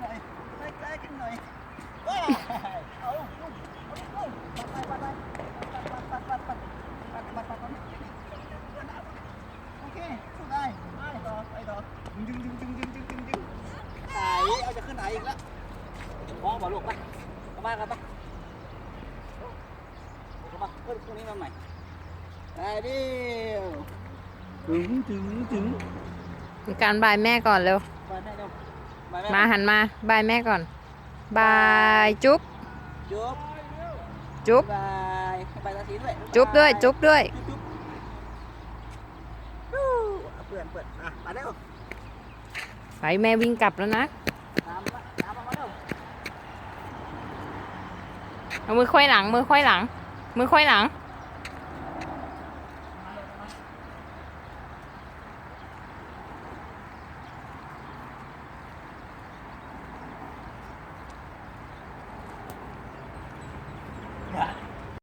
หน่อยใกล้กันหน่อยว้ายเอาลูกลูกเอาลูกลูกปัดไปปัดไปปัดปัดปัดปัดปัดปัดปัดโอเคสู้ได้ไปต่อไปต่อดึงดึงดึงดึงดึงดึงดึงไหนเอาจะขึ้นไหนอีกละมองบ่ลูกไปเข้ามาครับไปเข้ามาเพื่อนพวกนี้มาใหม่ไปดิถึงถึงถึงการบายแม่ก่อนเร็วบายแม่เร็ว มาหันมาบายแม่ก่อนบายจุ๊บจุ๊บจุ๊บบายบายตาสีด้วยจุ๊บด้วยจุ๊บด้วยจุ๊บจู๊บเปื่อนเปื่อนอะมาเร็วไปแม่วิ่งกลับแล้วนะตามมาตามมามาเร็วเอามือค่อยหลังมือค่อยหลัง มือค่อยหลังม